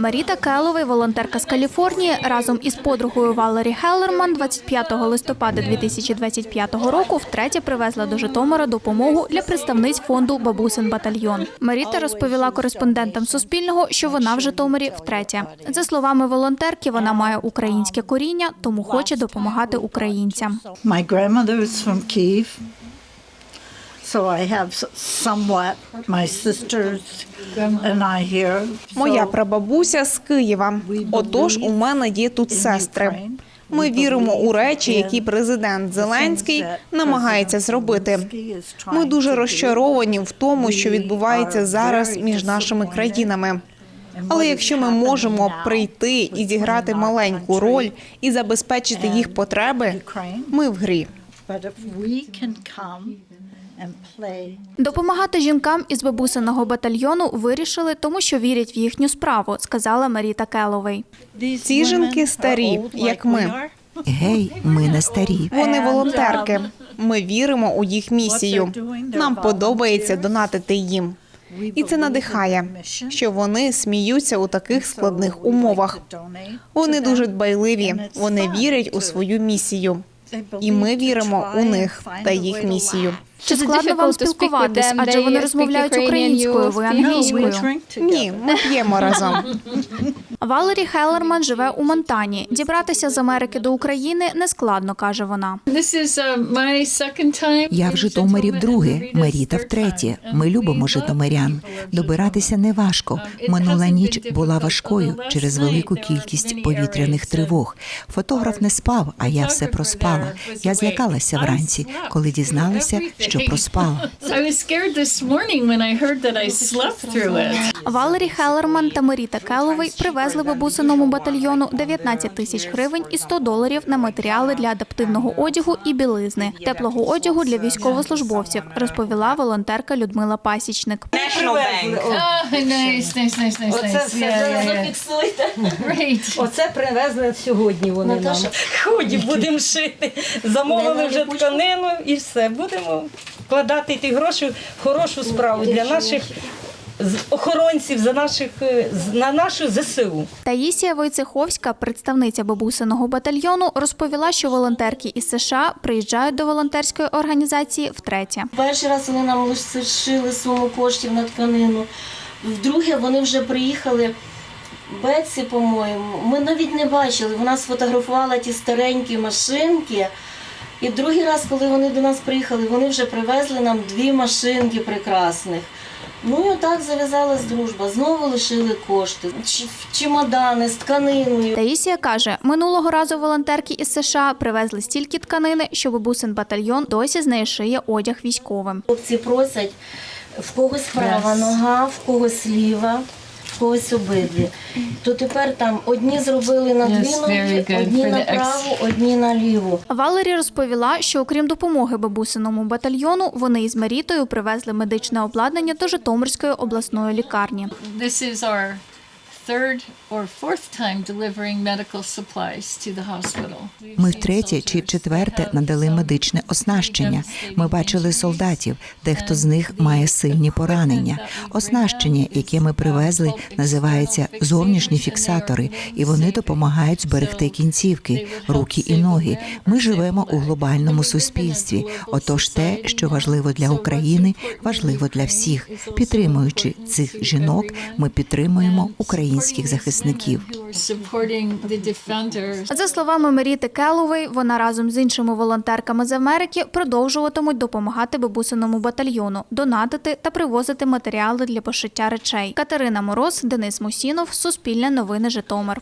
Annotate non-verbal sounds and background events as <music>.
Маріта Келовий, волонтерка з Каліфорнії, разом із подругою Валері Хеллерман 25 листопада 2025 року втретє привезла до Житомира допомогу для представниць фонду Бабусин батальйон. Маріта розповіла кореспондентам Суспільного, що вона в Житомирі втретє. За словами волонтерки, вона має українське коріння, тому хоче допомагати українцям. My grandmother is from so I have somewhat my sisters and I here. Моя прабабуся з Києва. Отож, у мене є тут сестри. Ми віримо у речі, які президент Зеленський намагається зробити. Ми дуже розчаровані в тому, що відбувається зараз між нашими країнами. Але якщо ми можемо прийти і зіграти маленьку роль і забезпечити їх потреби, ми в грі. Допомагати жінкам із бабусиного батальйону вирішили, тому що вірять в їхню справу, сказала Маріта Келовий. Ці жінки старі, як ми. Гей, ми не старі. Вони волонтерки. Ми віримо у їх місію. Нам подобається донатити їм. І це надихає, що вони сміються у таких складних умовах. Вони дуже дбайливі, вони вірять у свою місію. І ми віримо у них та їх місію. Чи складно вам спілкуватись, адже вони розмовляють українською, ви англійською. Ні, ми п'ємо разом. Валері Хеллерман живе у Монтані. Дібратися з Америки до України не складно, каже вона. Uh. Я в Житомирі вдруге, Маріта втретє. Ми любимо житомирян. Добиратися не важко. Минула ніч була важкою через велику кількість повітряних тривог. Фотограф не спав, а я все проспала. Я злякалася вранці, коли дізналася, що проспала. <laughs> Through it. Валері Хеллерман та Маріта Келовий привезли бабусиному батальйону 19 тисяч гривень і 100 доларів на матеріали для адаптивного одягу і білизни, теплого одягу для військовослужбовців, розповіла волонтерка Людмила Пасічник. Оце зафіксуйте. Привезли сьогодні вони Наташа. нам. Худі будемо шити. Замовили вже тканину і все. Будемо вкладати ті гроші в хорошу справу для наших з- охоронців, за наших, е, з- на нашу ЗСУ. Таїсія Войцеховська, представниця бабусиного батальйону, розповіла, що волонтерки із США приїжджають до волонтерської організації втретє. Перший раз вони нам лише шили суму коштів на тканину. Вдруге вони вже приїхали. Бетсі, по-моєму, ми навіть не бачили. Вона сфотографувала ті старенькі машинки. І другий раз, коли вони до нас приїхали, вони вже привезли нам дві машинки прекрасних. Ну і отак зав'язалась дружба. Знову лишили кошти, чемодани з тканиною. Таїсія каже, минулого разу волонтерки із США привезли стільки тканини, що бабусин батальйон досі з неї шиє одяг військовим. Хлопці просять в когось права нога, в когось ліва, когось обидві. То тепер там одні зробили на дві ноги, одні на праву, одні на ліву. Валері розповіла, що окрім допомоги бабусиному батальйону, вони із Марітою привезли медичне обладнання до Житомирської обласної лікарні. This is our third or fourth time delivering medical supplies to the hospital. Ми втретє чи четверте надали медичне оснащення. Ми бачили солдатів, дехто з них має сильні поранення. Оснащення, яке ми привезли, називається зовнішні фіксатори, і вони допомагають зберегти кінцівки, руки і ноги. Ми живемо у глобальному суспільстві. Отож, те, що важливо для України, важливо для всіх. Підтримуючи цих жінок, ми підтримуємо українських захисників. За словами Маріти Келової, вона разом з іншими волонтерками з Америки продовжуватимуть допомагати бабусиному батальйону, донатити та привозити матеріали для пошиття речей. Катерина Мороз, Денис Мусінов, Суспільне новини Житомир.